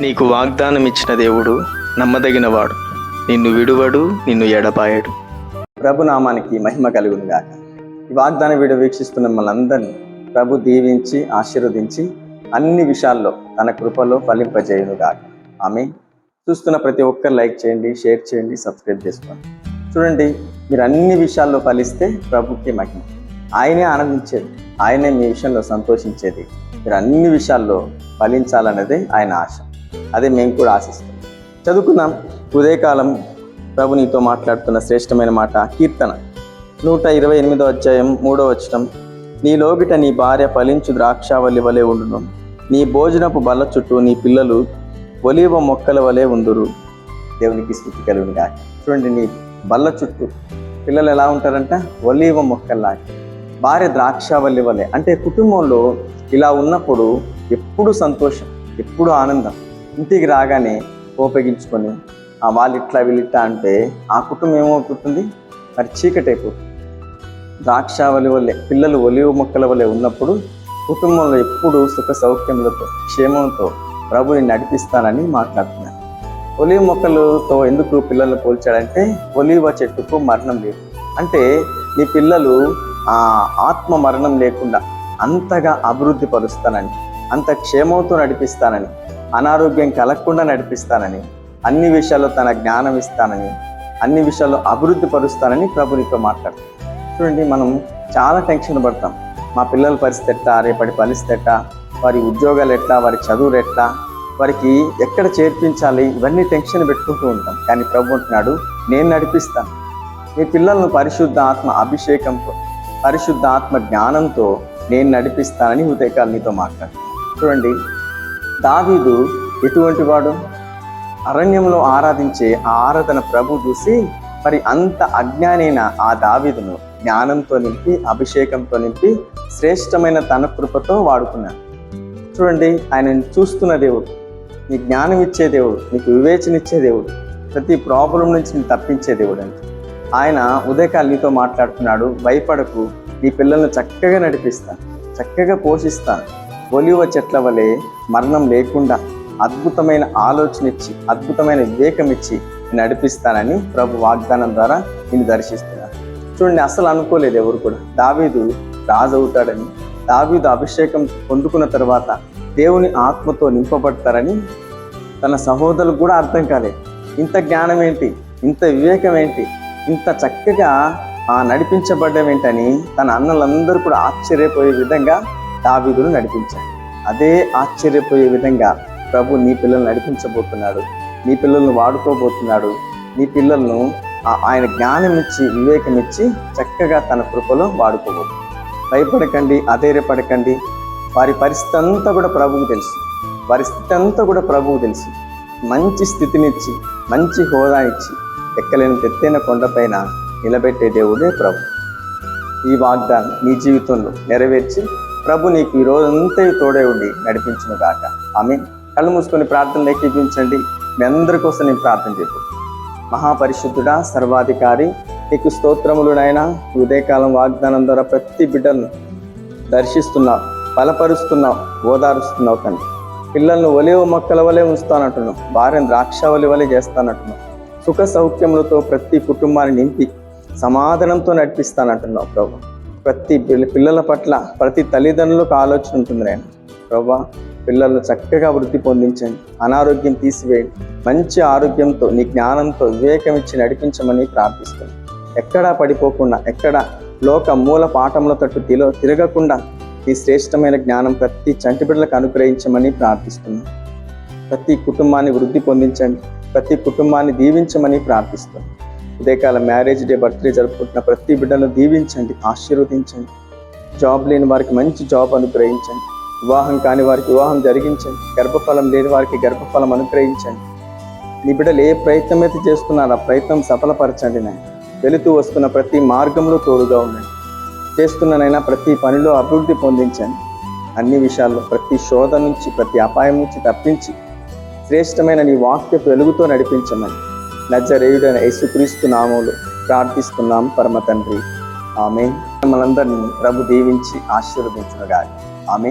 నీకు వాగ్దానం ఇచ్చిన దేవుడు నమ్మదగినవాడు. నిన్ను విడువడు నిన్ను ఎడపాయడు ప్రభు నామానికి మహిమ కలుగును గాక. ఈ వాగ్దాన వీడియో వీక్షిస్తున్న మనందరినీ ప్రభు దీవించి ఆశీర్వదించి అన్ని విషయాల్లో తన కృపలో ఫలింపజేయును గాక. ఆమె చూస్తున్న ప్రతి ఒక్కరు లైక్ చేయండి షేర్ చేయండి సబ్స్క్రైబ్ చేసుకోండి. చూడండి మీరు అన్ని విషయాల్లో ఫలిస్తే ప్రభుకి మహిమ. ఆయనే ఆనందించేది ఆయనే మీ విషయంలో సంతోషించేది. మీరు అన్ని విషయాల్లో ఫలించాలన్నదే ఆయన ఆశ. అదే మేము కూడా ఆశిస్తాం చదువుకుందాం. ఉదయకాలం ప్రభు నీతో మాట్లాడుతున్న శ్రేష్టమైన మాట కీర్తన. నూట ఇరవై ఎనిమిదో అధ్యాయం మూడో వచనం. నీ లోగిట నీ భార్య ఫలించు ద్రాక్షావల్లి వలె ఉండును. నీ భోజనపు బల్ల చుట్టూ నీ పిల్లలు ఒలివ మొక్కల వలె ఉండురు. దేవునికి స్థుతి కలుగునుగా చూడండి నీ బల్ల చుట్టూ పిల్లలు ఎలా ఉంటారంట? ఒలివ మొక్కల్లాగా. భార్య ద్రాక్షావల్లి వలె. అంటే కుటుంబంలో ఇలా ఉన్నప్పుడు ఎప్పుడు సంతోషం ఎప్పుడు ఆనందం. ఇంటికి రాగానే ఉపయోగించుకొని వాళ్ళు ఇట్లా వీళ్ళిట్లా అంటే ఆ కుటుంబం ఏమవుతుంది మరి చీకటి అయిపోతుంది. ద్రాక్షావళి వల్లే పిల్లలు ఒలివ మొక్కల వలె ఉన్నప్పుడు కుటుంబంలో ఎప్పుడు సుఖ సౌఖ్యములతో క్షేమంతో ప్రభుని నడిపిస్తానని మాట్లాడుతున్నాను ఒలివ మొక్కలతో ఎందుకు పిల్లల్ని పోల్చాడంటే ఒలివ చెట్టుకు మరణం లేదు. అంటే నీ పిల్లలు ఆ ఆత్మ మరణం లేకుండా అంతగా అభివృద్ధి పరుస్తానని అంత క్షేమంతో నడిపిస్తానని అనారోగ్యం కలగకుండా నడిపిస్తానని అన్ని విషయాల్లో తన జ్ఞానం ఇస్తానని అన్ని విషయాల్లో అభివృద్ధి పరుస్తానని ప్రభునితో మాట్లాడతాం చూడండి మనం చాలా టెన్షన్ పడతాం. మా పిల్లల పరిస్థితి ఎట్టా రేపటి పరిస్థితి ఎట్టా వారి ఉద్యోగాలు ఎట్లా వారి చదువులు ఎట్లా వారికి ఎక్కడ చేర్పించాలి ఇవన్నీ టెన్షన్ పెట్టుకుంటూ ఉంటాం. కానీ ప్రభు అంటున్నాడు నేను నడిపిస్తాను. మీ పిల్లలను పరిశుద్ధ ఆత్మ అభిషేకంతో పరిశుద్ధ ఆత్మ జ్ఞానంతో నేను నడిపిస్తానని హృదయకాలు నీతో మాట్లాడు చూడండి దావీదు ఎటువంటి వాడు? అరణ్యంలో ఆరాధించే ఆ ఆరాధన ప్రభు చూసి మరి అంత అజ్ఞానైన ఆ దావీదును జ్ఞానంతో నింపి అభిషేకంతో నింపి శ్రేష్టమైన తన కృపతో వాడుకున్నాడు. చూడండి ఆయన చూస్తున్న దేవుడు నీ జ్ఞానం ఇచ్చే దేవుడు నీకు వివేచన ఇచ్చే దేవుడు ప్రతి ప్రాబ్లం నుంచి నేను తప్పించే దేవుడు అంటే. ఆయన ఉదయకాలు నీతో మాట్లాడుతున్నాడు భయపడకు నీ పిల్లల్ని చక్కగా నడిపిస్తాను చక్కగా పోషిస్తాను ఒలివ చెట్ల వలె మరణం లేకుండా అద్భుతమైన ఆలోచన ఇచ్చి అద్భుతమైన వివేకం ఇచ్చి నడిపిస్తానని ప్రభు వాగ్దానం ద్వారా నేను దర్శిస్తున్నాను చూడండి అసలు అనుకోలేదు ఎవరు కూడా. దావీదు రాజు అవుతాడని దావీదు అభిషేకం పొందుకున్న తర్వాత దేవుని ఆత్మతో నింపబడతారని తన సహోదరులు కూడా అర్థం కాలేదు. ఇంత జ్ఞానం ఏంటి? ఇంత వివేకం ఏంటి? ఇంత చక్కగా ఆ నడిపించబడ్డం ఏంటని తన అన్నలందరూ కూడా ఆశ్చర్యపోయే విధంగా దావీదును నడిపించారు. అదే ఆశ్చర్యపోయే విధంగా ప్రభు నీ పిల్లల్ని నడిపించబోతున్నాడు. నీ పిల్లల్ని వాడుకోబోతున్నాడు. నీ పిల్లలను ఆయన జ్ఞానం ఇచ్చి వివేకం ఇచ్చి చక్కగా తన కృపలో వాడుకోబోతున్నాడు భయపడకండి అధైర్యపడకండి. వారి పరిస్థితి అంతా కూడా ప్రభువు తెలుసు. పరిస్థితి అంతా కూడా ప్రభువు తెలుసు. మంచి స్థితినిచ్చి మంచి హోదా ఇచ్చి ఎక్కలేని తెత్తైన కొండపైన నిలబెట్టే దేవుడే ప్రభు. ఈ వాగ్దానం నీ జీవితంలో నెరవేర్చి ప్రభు నీకు ఈ రోజంతా తోడే ఉండి నడిపించిన గాక. ఆమె కళ్ళు మూసుకొని ప్రార్థన ఏకీపించండి మీ అందరి కోసం నేను ప్రార్థన చెప్పు మహాపరిశుద్ధుడా సర్వాధికారి నీకు స్తోత్రములునైనా ఉదయకాలం వాగ్దానం ద్వారా ప్రతి బిడ్డలను దర్శిస్తున్నావు బలపరుస్తున్నావు ఓదారుస్తున్నావు తండ్రి. పిల్లలను ఒలివ మొక్కల వలె ఉంచుతానంటున్నావు. భార్యను ద్రాక్షవలి వలె చేస్తానంటున్నావు. సుఖ సౌఖ్యములతో ప్రతి కుటుంబాన్ని నింపి సమాధానంతో నడిపిస్తానంటున్నావు ప్రభు. ప్రతి పిల్ల- పిల్లల పట్ల ప్రతి తల్లిదండ్రులకు ఆలోచన ఉంటుంది నేను ప్రభా పిల్లలను చక్కగా వృద్ధి పొందించండి అనారోగ్యం తీసివేయండి మంచి ఆరోగ్యంతో నీ జ్ఞానంతో వివేకం ఇచ్చి నడిపించమని ప్రార్థిస్తుంది ఎక్కడా పడిపోకుండా ఎక్కడ లోక మూల పాఠముల తట్టు తిలో తిరగకుండా ఈ శ్రేష్టమైన జ్ఞానం ప్రతి చంటి బిడ్డలకు అనుగ్రహించమని ప్రార్థిస్తున్నాను ప్రతి కుటుంబాన్ని వృద్ధి పొందించండి ప్రతి కుటుంబాన్ని దీవించమని ప్రార్థిస్తున్నాను ఉదయకాల మ్యారేజ్ డే బర్త్డే జరుపుకుంటున్న ప్రతి బిడ్డను దీవించండి ఆశీర్వదించండి. జాబ్ లేని వారికి మంచి జాబ్ అనుగ్రహించండి. వివాహం కాని వారికి వివాహం జరిగించండి. గర్భఫలం లేని వారికి గర్భఫలం అనుగ్రహించండి. నీ బిడ్డలు ఏ ప్రయత్నం అయితే చేస్తున్నారో ఆ ప్రయత్నం సఫలపరచండి నేను వెళుతూ వస్తున్న ప్రతి మార్గంలో తోడుగా ఉండండి. చేస్తున్ననైనా ప్రతి పనిలో అభివృద్ధి పొందించండి. అన్ని విషయాల్లో ప్రతి శోధ నుంచి ప్రతి అపాయం నుంచి తప్పించి శ్రేష్టమైన నీ వాక్యపు వెలుగుతో నడిపించమని నజరేయుడైన యేసుక్రీస్తు నామములు ప్రార్థిస్తున్నాం పరమ తండ్రి. ఆమె మనందరినీ ప్రభు దీవించి ఆశీర్వదించునుగా ఆమె